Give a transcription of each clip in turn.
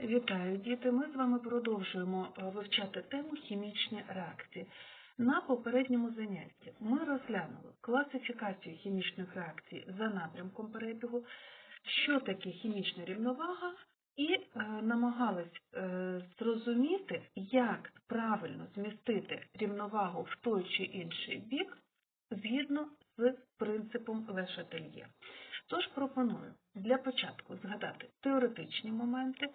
Вітаю, діти! Ми з вами продовжуємо е, вивчати тему хімічні реакції. На попередньому занятті ми розглянули класифікацію хімічних реакцій за напрямком перебігу, що таке хімічна рівновага, і е, намагались е, зрозуміти, як правильно змістити рівновагу в той чи інший бік згідно з принципом Лешательє. Тож пропоную для початку згадати теоретичні моменти,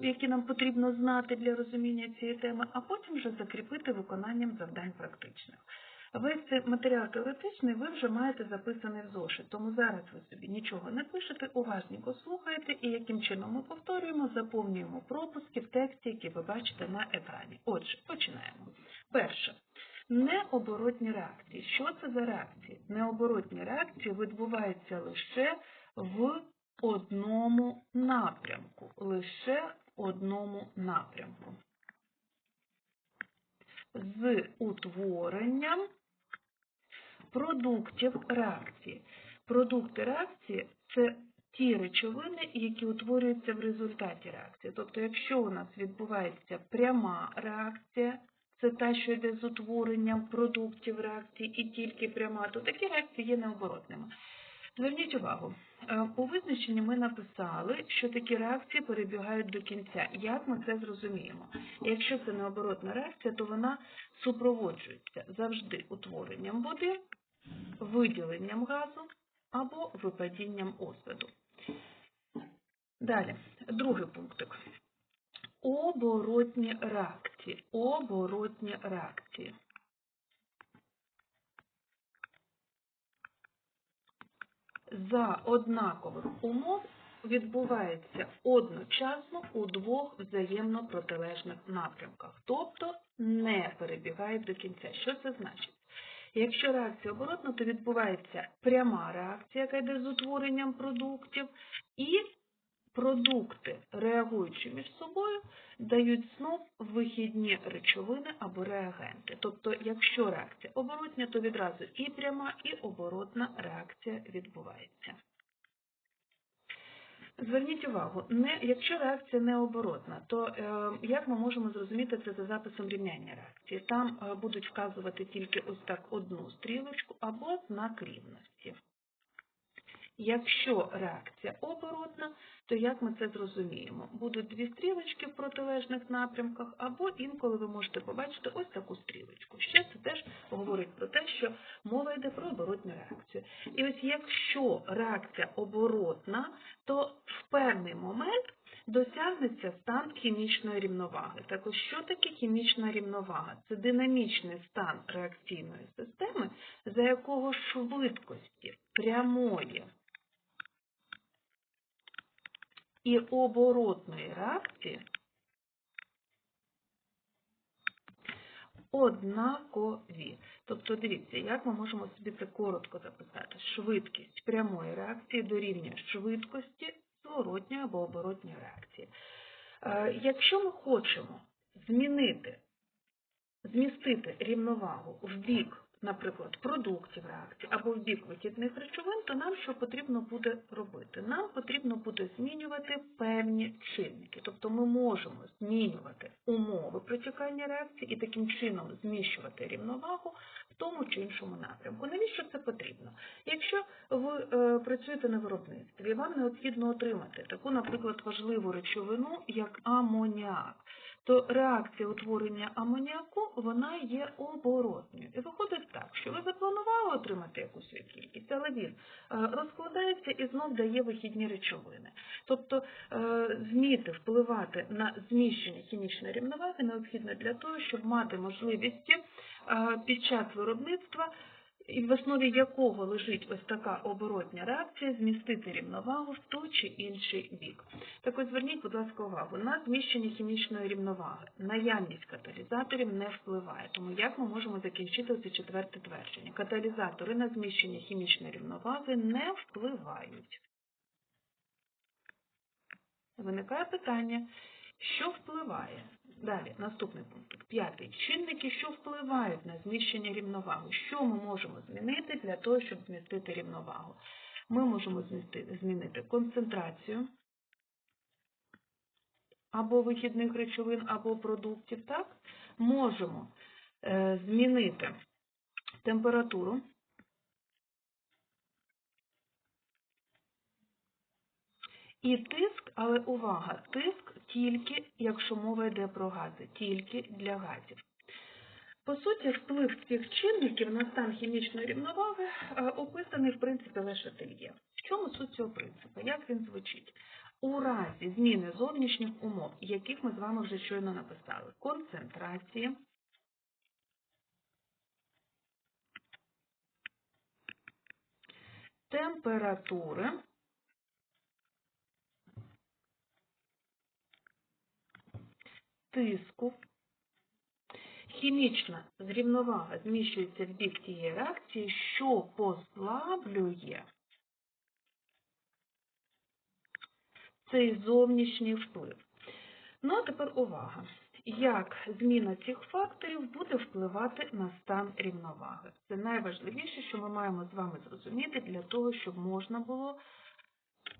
які нам потрібно знати для розуміння цієї теми, а потім вже закріпити виконанням завдань практичних. Весь цей матеріал теоретичний ви вже маєте записаний в зошит, тому зараз ви собі нічого не пишете, уважненько слухаєте і яким чином ми повторюємо, заповнюємо пропуски в тексті, які ви бачите на екрані. Отже, починаємо. Перше. Необоротні реакції. Що це за реакції? Необоротні реакції відбуваються лише в одному напрямку. Лише в одному напрямку. З утворенням продуктів реакції. Продукти реакції це ті речовини, які утворюються в результаті реакції. Тобто, якщо у нас відбувається пряма реакція, це та, що йде з утворенням продуктів реакції і тільки пряма, то такі реакції є необоротними. Зверніть увагу, е, у визначенні ми написали, що такі реакції перебігають до кінця. Як ми це зрозуміємо? Якщо це необоротна реакція, то вона супроводжується завжди утворенням води, виділенням газу або випадінням осаду. Далі, другий пунктик. Оборотні реакції. Оборотні реакції. За однакових умов відбувається одночасно у двох взаємно протилежних напрямках, тобто не перебігають до кінця. Що це значить? Якщо реакція оборотна, то відбувається пряма реакція, яка йде з утворенням продуктів, і продукти, реагуючи між собою, дають знов вихідні речовини або реагенти. Тобто, якщо реакція оборотня, то відразу і пряма, і оборотна реакція відбувається. Зверніть увагу, не, якщо реакція не оборотна, то е, як ми можемо зрозуміти це за записом рівняння реакції? Там е, будуть вказувати тільки ось так одну стрілочку або знак рівності. Якщо реакція оборотна, то як ми це зрозуміємо? Будуть дві стрілочки в протилежних напрямках, або інколи ви можете побачити ось таку стрілочку. Ще це теж говорить про те, що мова йде про оборотну реакцію. І ось якщо реакція оборотна, то в певний момент досягнеться стан хімічної рівноваги. Так ось що таке хімічна рівновага? Це динамічний стан реакційної системи, за якого швидкості прямої і оборотної реакції однакові. Тобто, дивіться, як ми можемо собі це коротко записати. Швидкість прямої реакції дорівнює швидкості зворотньої або оборотньої реакції. Е, Якщо ми хочемо змінити, змістити рівновагу в бік наприклад, продуктів реакції або в бік вихідних речовин, то нам що потрібно буде робити? Нам потрібно буде змінювати певні чинники. Тобто ми можемо змінювати умови протікання реакції і таким чином зміщувати рівновагу в тому чи іншому напрямку. Навіщо це потрібно? Якщо ви е, працюєте на виробництві, вам необхідно отримати таку, наприклад, важливу речовину, як амоніак то реакція утворення амоніаку вона є оборотною. І виходить так, що ви запланували отримати якусь кількість, але він е, розкладається і знов дає вихідні речовини. Тобто е, зміти впливати на зміщення хімічної рівноваги необхідно для того, щоб мати можливість е, під час виробництва і в основі якого лежить ось така оборотня реакція, змістити рівновагу в той чи інший бік. Так ось зверніть, будь ласка, увагу, на зміщення хімічної рівноваги. Наявність каталізаторів не впливає. Тому як ми можемо закінчити це четверте твердження? Каталізатори на зміщення хімічної рівноваги не впливають. Виникає питання, що впливає? Далі, наступний пункт. П'ятий. Чинники, що впливають на зміщення рівноваги. Що ми можемо змінити для того, щоб змістити рівновагу? Ми можемо змінити концентрацію або вихідних речовин, або продуктів, так, можемо е, змінити температуру і тиск, але увага, тиск тільки, якщо мова йде про гази, тільки для газів. По суті, вплив цих чинників на стан хімічної рівноваги е, описаний, в принципі, лише Тельє. В чому суть цього принципу? Як він звучить? У разі зміни зовнішніх умов, яких ми з вами вже щойно написали, концентрації, температури, тиску, хімічна зрівновага зміщується в бік тієї реакції, що послаблює цей зовнішній вплив. Ну, а тепер увага. Як зміна цих факторів буде впливати на стан рівноваги? Це найважливіше, що ми маємо з вами зрозуміти для того, щоб можна було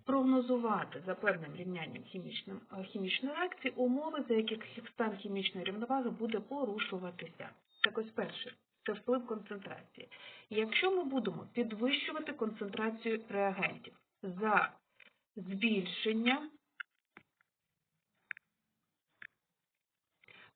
прогнозувати за певним рівнянням е, хімічної реакції умови, за яких стан хімічної рівноваги буде порушуватися. Так ось перше, це вплив концентрації. Якщо ми будемо підвищувати концентрацію реагентів за збільшення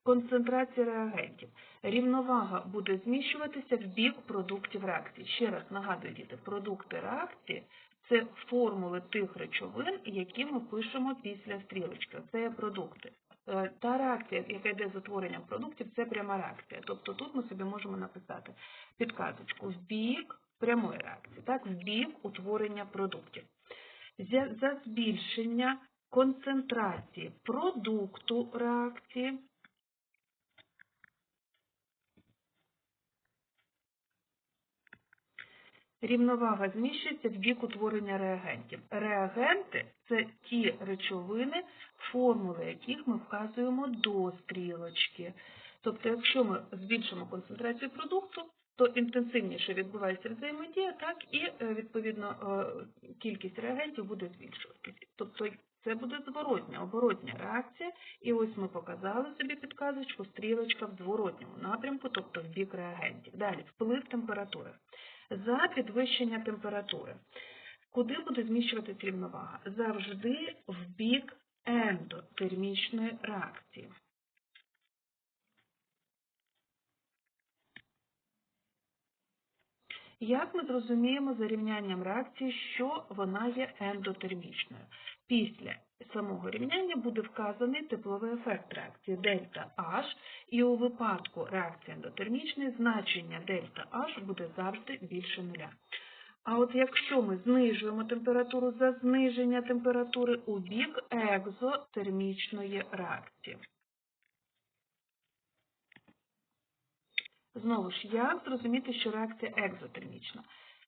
концентрації реагентів, рівновага буде зміщуватися в бік продуктів реакції. Ще раз нагадую, діти, продукти реакції це формули тих речовин, які ми пишемо після стрілочки. Це продукти. Е, Та реакція, яка йде з утворенням продуктів, це пряма реакція. Тобто тут ми собі можемо написати підказочку в бік прямої реакції, так, в бік утворення продуктів. За, за збільшення концентрації продукту реакції рівновага зміщується в бік утворення реагентів. Реагенти це ті речовини, формули яких ми вказуємо до стрілочки. Тобто, якщо ми збільшимо концентрацію продукту, то інтенсивніше відбувається взаємодія, так і е, відповідно е, кількість реагентів буде збільшуватися. Тобто це буде зворотня, оборотня реакція, і ось ми показали собі підказочку, стрілочка в зворотньому напрямку, тобто в бік реагентів. Далі, вплив температури. За підвищення температури. Куди буде зміщуватися рівновага? Завжди в бік ендотермічної реакції. Як ми зрозуміємо за рівнянням реакції, що вона є ендотермічною? Після самого рівняння буде вказаний тепловий ефект реакції дельта H, і у випадку реакції ендотермічної значення дельта H буде завжди більше нуля. А от якщо ми знижуємо температуру за зниження температури у бік екзотермічної реакції. Знову ж, як зрозуміти, що реакція екзотермічна?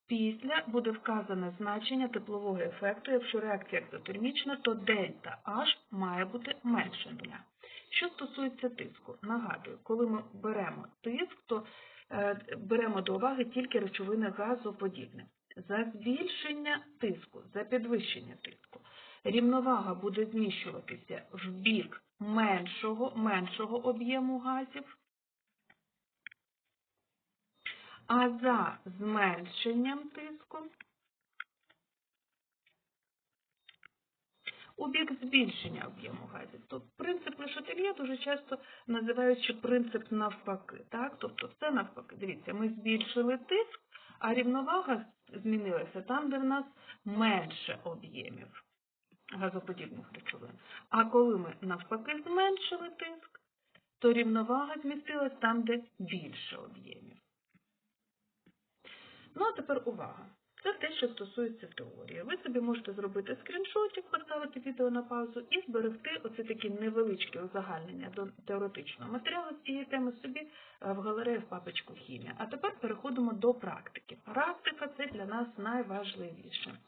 Після буде вказане значення теплового ефекту. Якщо реакція екзотермічна, то дельта H має бути менше нуля. Що стосується тиску, нагадую, коли ми беремо тиск, то е, беремо до уваги тільки речовини газоподібне. За збільшення тиску, за підвищення тиску, рівновага буде зміщуватися в бік меншого, меншого об'єму газів, а за зменшенням тиску у бік збільшення об'єму газів. Тобто принцип Лешательє дуже часто називають ще принцип навпаки. Так? Тобто все навпаки. Дивіться, ми збільшили тиск, а рівновага змінилася там, де в нас менше об'ємів газоподібних речовин. А коли ми навпаки зменшили тиск, то рівновага змістилась там, де більше об'ємів. Ну, а тепер увага. Це те, що стосується теорії. Ви собі можете зробити скріншотик, поставити відео на паузу і зберегти оці такі невеличкі узагальнення до теоретичного матеріалу з цієї теми собі е, в галереї в папочку хімія. А тепер переходимо до практики. Практика це для нас найважливіше.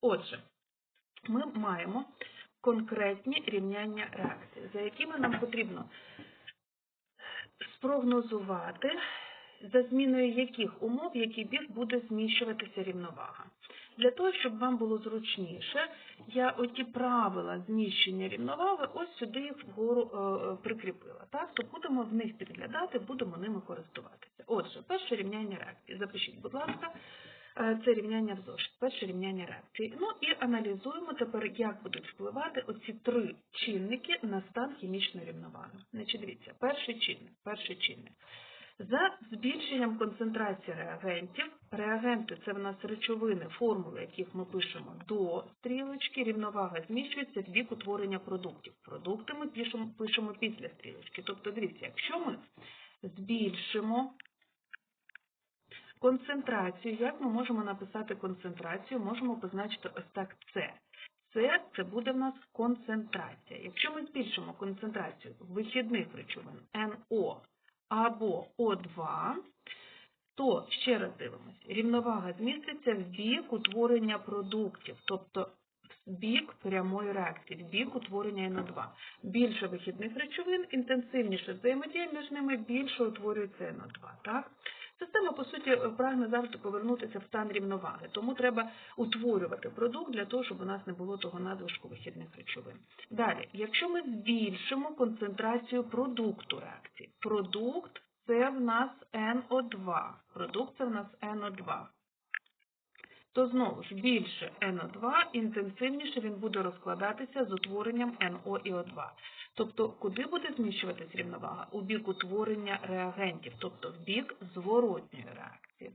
Отже, ми маємо конкретні рівняння реакції, за якими нам потрібно спрогнозувати за зміною яких умов, який бік буде зміщуватися рівновага. Для того, щоб вам було зручніше, я оті правила зміщення рівноваги ось сюди їх вгору е, прикріпила. Так? То будемо в них підглядати, будемо ними користуватися. Отже, перше рівняння реакції. Запишіть, будь ласка, е, це рівняння в зошит, перше рівняння реакції. Ну і аналізуємо тепер, як будуть впливати оці три чинники на стан хімічної рівноваги. Значить, дивіться, перший чинник, перший чинник. За збільшенням концентрації реагентів, реагенти це в нас речовини, формули, яких ми пишемо до стрілочки, рівновага зміщується в бік утворення продуктів. Продукти ми пишемо, після стрілочки. Тобто, дивіться, якщо ми збільшимо концентрацію, як ми можемо написати концентрацію, можемо позначити ось так С. Це, це буде в нас концентрація. Якщо ми збільшимо концентрацію вихідних речовин НО або О2, то ще раз дивимося, рівновага зміститься в бік утворення продуктів, тобто в бік прямої реакції, в бік утворення НО2. Більше вихідних речовин, інтенсивніше взаємодія між ними, більше утворюється НО2. Так? Система, по суті, прагне завжди повернутися в стан рівноваги, тому треба утворювати продукт для того, щоб у нас не було того надлишку вихідних речовин. Далі, якщо ми збільшимо концентрацію продукту реакції, продукт це в нас НО2, продукт це в нас НО2, то знову ж більше НО2, інтенсивніше він буде розкладатися з утворенням НО і О2. Тобто, куди буде зміщуватись рівновага? У бік утворення реагентів, тобто в бік зворотньої реакції.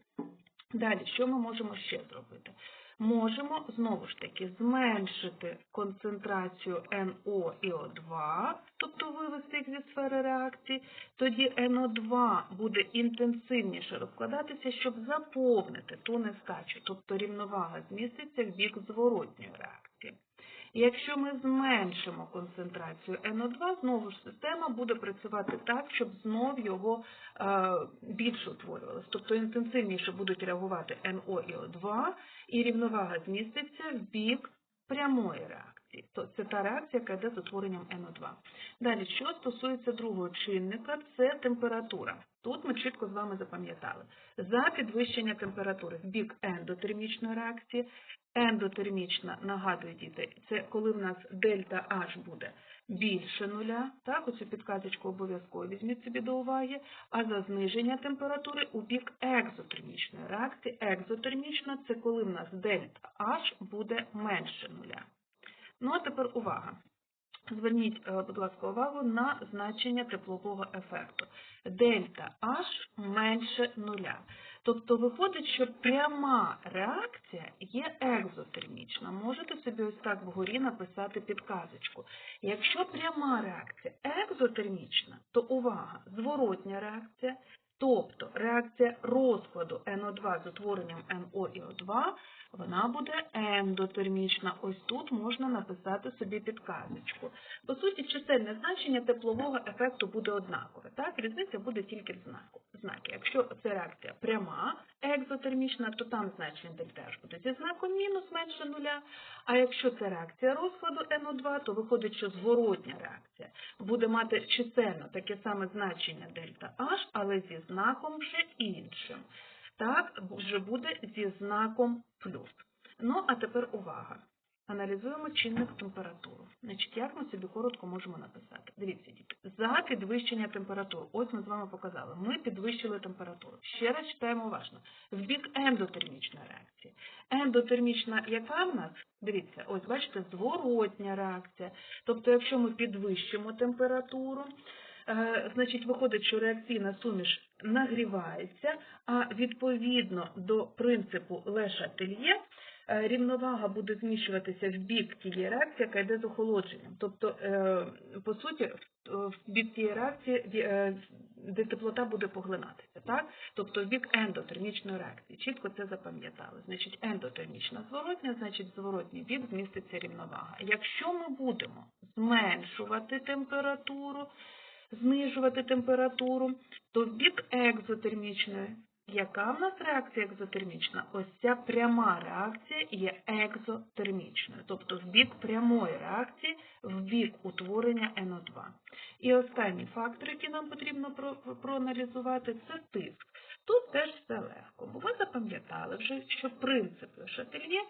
Далі, що ми можемо ще зробити? Можемо, знову ж таки, зменшити концентрацію НО і О2, тобто вивести їх зі сфери реакції, тоді НО2 буде інтенсивніше розкладатися, щоб заповнити ту нестачу, тобто рівновага зміститься в бік зворотньої реакції. Якщо ми зменшимо концентрацію НО2, знову ж система буде працювати так, щоб знов його е, більше утворювалося. Тобто інтенсивніше будуть реагувати НО і О2, і рівновага зміститься в бік прямої реакції. То це та реакція, яка йде з утворенням НО2. Далі, що стосується другого чинника, це температура. Тут ми чітко з вами запам'ятали. За підвищення температури в бік ендотермічної реакції, ендотермічна, нагадую діти, це коли в нас дельта H буде більше нуля, так, оцю підказочку обов'язково візьміть собі до уваги, а за зниження температури у бік екзотермічної реакції. Екзотермічна – це коли в нас дельта H буде менше нуля. Ну, а тепер увага. Зверніть, е, будь ласка, увагу на значення теплового ефекту. Дельта H менше нуля. Тобто виходить, що пряма реакція є екзотермічна. Можете собі ось так вгорі написати підказочку. Якщо пряма реакція екзотермічна, то увага, зворотня реакція, тобто реакція розкладу НО2 з утворенням НО і О2, вона буде ендотермічна. Ось тут можна написати собі підказочку. По суті, чисельне значення теплового ефекту буде однакове. Так? Різниця буде тільки в знаку. знаки. Якщо це реакція пряма, екзотермічна, то там значення H буде зі знаком мінус менше нуля. А якщо це реакція розкладу НО2, то виходить, що зворотня реакція буде мати чисельно таке саме значення дельта H, але зі знаком вже іншим так вже буде зі знаком плюс. Ну, а тепер увага. Аналізуємо чинник температуру. Значить, як ми собі коротко можемо написати? Дивіться, діти, за підвищення температури. Ось ми з вами показали. Ми підвищили температуру. Ще раз читаємо уважно. В бік ендотермічної реакції. Ендотермічна, яка в нас? Дивіться, ось бачите, зворотня реакція. Тобто, якщо ми підвищимо температуру, значить, виходить, що реакційна суміш нагрівається, а відповідно до принципу Леша Тельє, е, рівновага буде зміщуватися в бік тієї реакції, яка йде з охолодженням. Тобто, е, по суті, в бік тієї реакції, де теплота буде поглинатися, так? Тобто в бік ендотермічної реакції. Чітко це запам'ятали. Значить, ендотермічна зворотня, значить, зворотній бік зміститься рівновага. Якщо ми будемо зменшувати температуру, знижувати температуру, то в бік екзотермічної. Яка в нас реакція екзотермічна? Ось ця пряма реакція є екзотермічною, тобто в бік прямої реакції, в бік утворення НО2. І останній фактор, який нам потрібно проаналізувати, це тиск. Тут теж все легко, бо ми запам'ятали вже, що принцип Шательє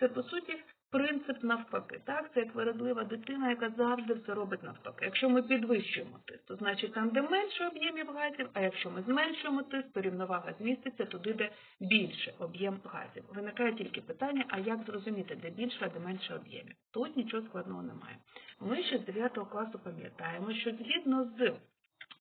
це по суті принцип навпаки. Так, це як вередлива дитина, яка завжди все робить навпаки. Якщо ми підвищуємо тиск, то значить там, де менше об'ємів газів, а якщо ми зменшуємо тиск, то рівновага зміститься туди, де більше об'єм газів. Виникає тільки питання, а як зрозуміти, де більше, а де менше об'ємів? Тут нічого складного немає. Ми ще з 9 класу пам'ятаємо, що згідно з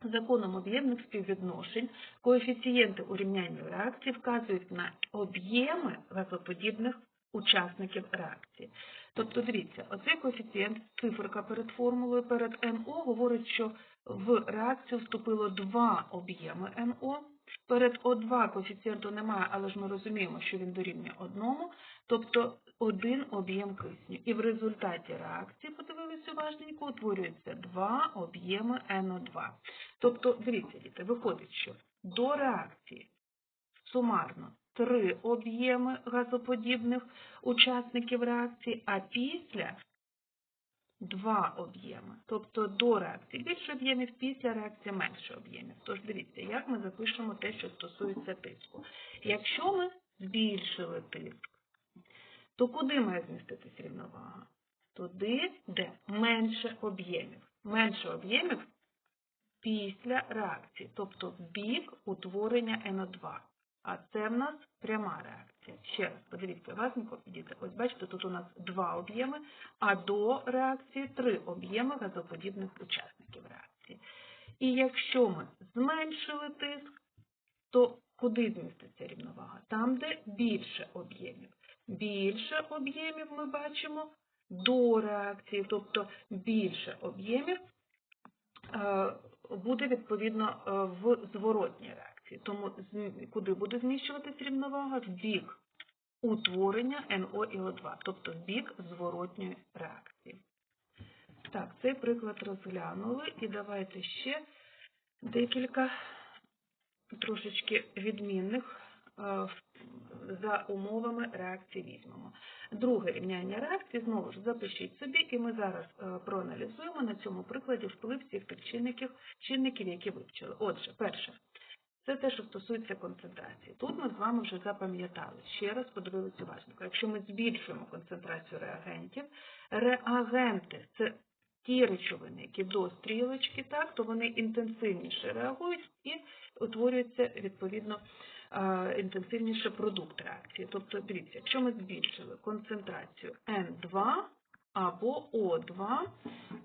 Законом об'ємних співвідношень коефіцієнти урівняння реакції вказують на об'єми газоподібних учасників реакції. Тобто, дивіться, оцей коефіцієнт, циферка перед формулою, перед НО говорить, що в реакцію вступило два об'єми НО. Перед О2 коефіцієнту немає, але ж ми розуміємо, що він дорівнює одному, тобто один об'єм кисню. І в результаті реакції, подивилися уважненько, утворюється два об'єми НО2. Тобто, дивіться, діти, виходить, що до реакції сумарно три об'єми газоподібних учасників реакції, а після два об'єми. Тобто до реакції більше об'ємів, після реакції менше об'ємів. Тож дивіться, як ми запишемо те, що стосується тиску. Якщо ми збільшили тиск, то куди має зміститись рівновага? Туди, де менше об'ємів. Менше об'ємів після реакції, тобто в бік утворення НО2. А це в нас пряма реакція. Ще раз, подивіться, уважненько підійте. Ось бачите, тут у нас два об'єми, а до реакції три об'єми газоподібних учасників реакції. І якщо ми зменшили тиск, то куди зміститься рівновага? Там, де більше об'ємів. Більше об'ємів ми бачимо до реакції, тобто більше об'ємів е, буде відповідно е, в зворотній реакції. Тому куди буде зміщуватись рівновага? В бік утворення НО і О2, тобто в бік зворотньої реакції. Так, цей приклад розглянули і давайте ще декілька трошечки відмінних е, за умовами реакції візьмемо. Друге рівняння реакції, знову ж запишіть собі, і ми зараз е, проаналізуємо на цьому прикладі вплив всіх чинників, чинників, які вивчили. Отже, перше, це те, що стосується концентрації. Тут ми з вами вже запам'ятали, ще раз подивилися уважно. Якщо ми збільшуємо концентрацію реагентів, реагенти це ті речовини, які до стрілочки, так, то вони інтенсивніше реагують і утворюється відповідно інтенсивніше продукт реакції. Тобто, дивіться, якщо ми збільшили концентрацію N2 або О2,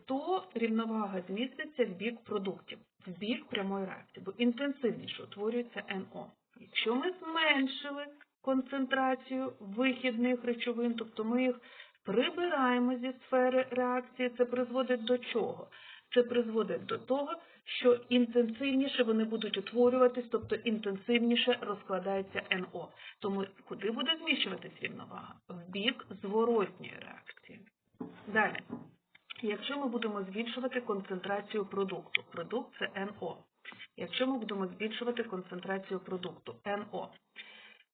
то рівновага зміститься в бік продуктів, в бік прямої реакції, бо інтенсивніше утворюється НО. Якщо ми зменшили концентрацію вихідних речовин, тобто ми їх прибираємо зі сфери реакції, це призводить до чого? Це призводить до того, що інтенсивніше вони будуть утворюватись, тобто інтенсивніше розкладається НО. Тому куди буде зміщуватись рівновага? В бік зворотньої. Далі, якщо ми будемо збільшувати концентрацію продукту, продукт це НО. Якщо ми будемо збільшувати концентрацію продукту НО,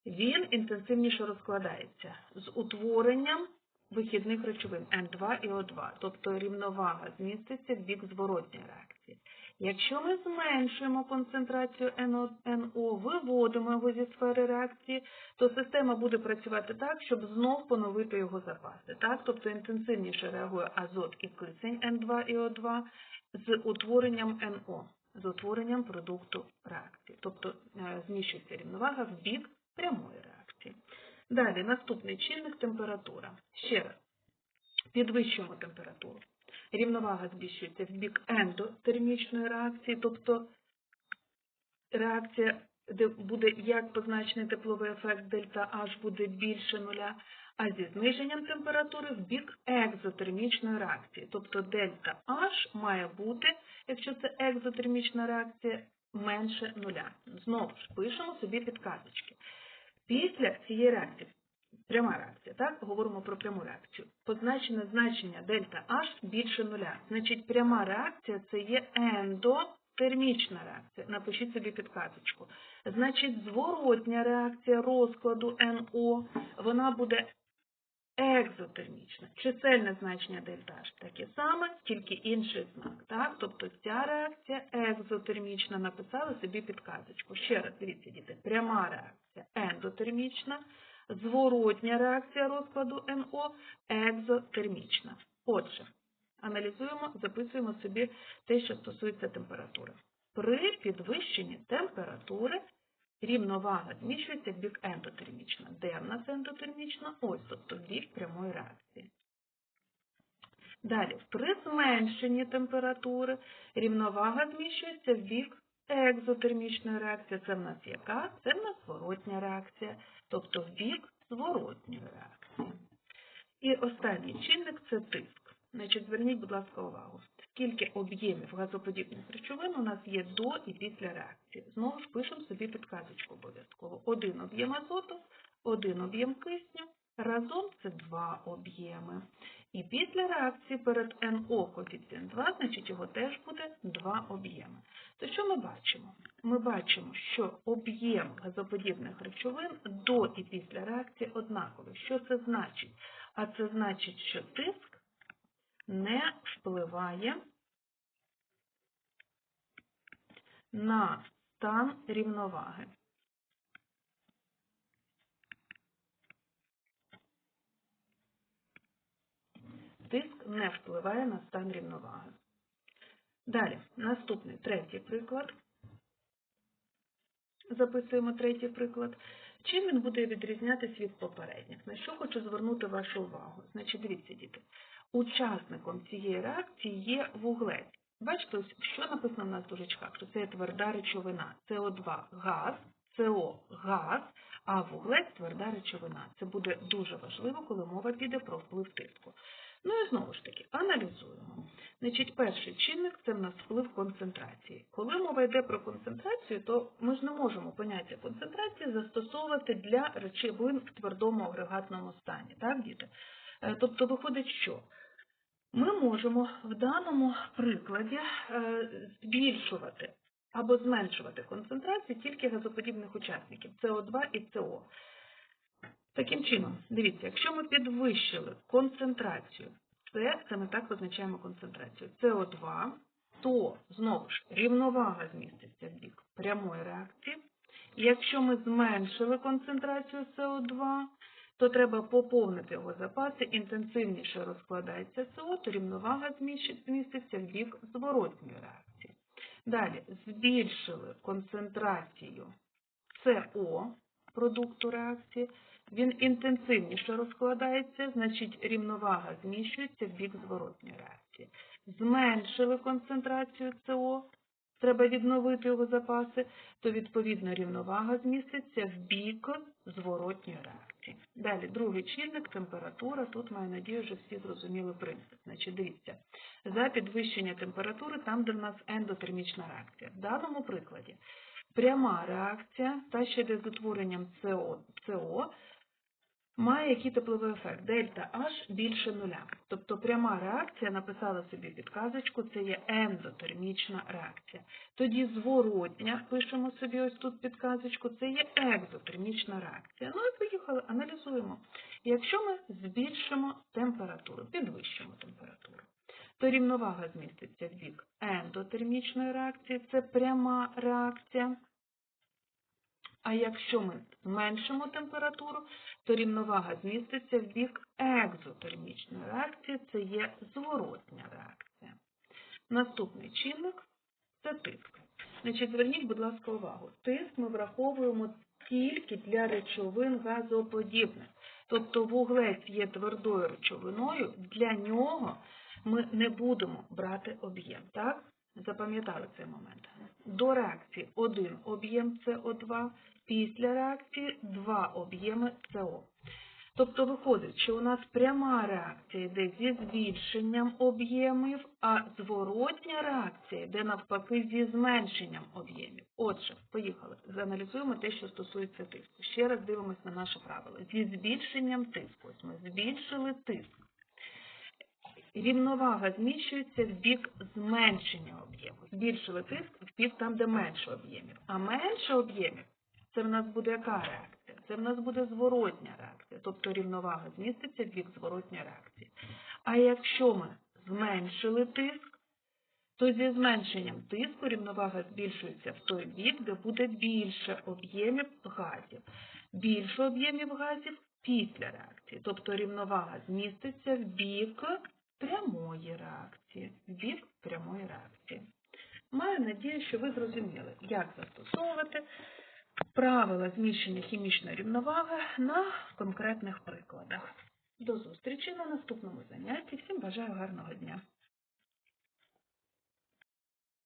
він інтенсивніше розкладається з утворенням вихідних речовин N2 і O2, тобто рівновага зміститься в бік зворотній реакції. Якщо ми зменшуємо концентрацію НО, виводимо його зі сфери реакції, то система буде працювати так, щоб знов поновити його запаси. Так? Тобто інтенсивніше реагує азот і кисень N2 і О2 з утворенням НО, з утворенням продукту реакції. Тобто е, зміщується рівновага в бік прямої реакції. Далі, наступний чинник температура. Ще раз, підвищуємо температуру. Рівновага збільшується в бік ендотермічної реакції, тобто реакція, де буде як позначений тепловий ефект дельта H буде більше нуля, а зі зниженням температури в бік екзотермічної реакції. Тобто дельта H має бути, якщо це екзотермічна реакція, менше нуля. Знову ж пишемо собі підказочки. Після цієї реакції, пряма реакція, так, говоримо про пряму реакцію, позначене значення дельта H більше нуля. Значить, пряма реакція це є ендотермічна реакція. Напишіть собі підказочку. Значить, зворотня реакція розкладу НО, вона буде екзотермічна. Чисельне значення дельта H таке саме, тільки інший знак. Так? Тобто ця реакція екзотермічна. Написали собі підказочку. Ще раз, дивіться, діти, пряма реакція ендотермічна, зворотня реакція розкладу НО екзотермічна. Отже, аналізуємо, записуємо собі те, що стосується температури. При підвищенні температури рівновага зміщується в бік ендотермічна. Де в нас ендотермічна? Ось, тобто бік прямої реакції. Далі, при зменшенні температури рівновага зміщується в бік екзотермічної реакції. Це в нас яка? Це в нас зворотня реакція, тобто в бік зворотньої реакції. І останній чинник це тиск. Значить, зверніть, будь ласка, увагу. Скільки об'ємів газоподібних речовин у нас є до і після реакції. Знову ж пишемо собі підказочку обов'язково. Один об'єм азоту, один об'єм кисню, разом це два об'єми. І після реакції перед НО коефіцієнт 2, значить його теж буде два об'єми. То що ми бачимо? Ми бачимо, що об'єм газоподібних речовин до і після реакції однаковий. Що це значить? А це значить, що тиск не впливає на стан рівноваги. Тиск не впливає на стан рівноваги. Далі, наступний третій приклад. Записуємо третій приклад. Чим він буде відрізнятися від попередніх? На що хочу звернути вашу увагу? Значить, дивіться, діти. Учасником цієї реакції є вуглець. Бачите, ось що написано в нас в дужечках, що це є тверда речовина. СО2 газ, СО газ, а вуглець тверда речовина. Це буде дуже важливо, коли мова піде про вплив тиску. Ну і знову ж таки, аналізуємо. Значить, перший чинник це в нас вплив концентрації. Коли мова йде про концентрацію, то ми ж не можемо поняття концентрації застосовувати для речовин в твердому агрегатному стані. Так, діти? Е, Тобто виходить, що ми можемо в даному прикладі е, збільшувати або зменшувати концентрацію тільки газоподібних учасників СО2 і СО. Таким чином, дивіться, якщо ми підвищили концентрацію, це, ми так визначаємо концентрацію СО2, то знову ж рівновага зміститься в бік прямої реакції. Якщо ми зменшили концентрацію СО2, то треба поповнити його запаси, інтенсивніше розкладається СО, то рівновага зміститься в бік зворотньої реакції. Далі збільшили концентрацію СО продукту реакції, він інтенсивніше розкладається, значить рівновага зміщується в бік зворотньої реакції. Зменшили концентрацію СО, треба відновити його запаси, то відповідно рівновага зміститься в бік зворотньої реакції. Далі, другий чинник температура. Тут маю надію, що всі зрозуміли принцип. Значить, дивіться, за підвищення температури там, де в нас ендотермічна реакція. В даному прикладі пряма реакція, та ще де з утворенням СО, СО має який тепловий ефект? Дельта H більше нуля. Тобто пряма реакція, написала собі підказочку, це є ендотермічна реакція. Тоді зворотня, пишемо собі ось тут підказочку, це є екзотермічна реакція. Ну і поїхали, аналізуємо. Якщо ми збільшимо температуру, підвищимо температуру, то рівновага зміститься в бік ендотермічної реакції, це пряма реакція. А якщо ми зменшимо температуру, то рівновага зміститься в бік екзотермічної реакції, це є зворотня реакція. Наступний чинник це тиск. Значить, зверніть, будь ласка, увагу. Тиск ми враховуємо тільки для речовин газоподібних. Тобто вуглець є твердою речовиною, для нього ми не будемо брати об'єм. Так? Запам'ятали цей момент. До реакції один об'єм СО2, після реакції два об'єми СО. Тобто виходить, що у нас пряма реакція йде зі збільшенням об'ємів, а зворотня реакція йде навпаки зі зменшенням об'ємів. Отже, поїхали. Зааналізуємо те, що стосується тиску. Ще раз дивимося на наше правило. Зі збільшенням тиску. Ось ми збільшили тиск. Рівновага зміщується в бік зменшення об'єму. Збільшили тиск в бік там, де менше об'ємів. А менше об'ємів це в нас буде яка реакція? це в нас буде зворотня реакція, тобто рівновага зміститься в бік зворотньої реакції. А якщо ми зменшили тиск, то зі зменшенням тиску рівновага збільшується в той бік, де буде більше об'ємів газів. Більше об'ємів газів після реакції, тобто рівновага зміститься в бік прямої реакції. В бік прямої реакції. Маю надію, що ви зрозуміли, як застосовувати правила зміщення хімічної рівноваги на конкретних прикладах. До зустрічі на наступному занятті. Всім бажаю гарного дня!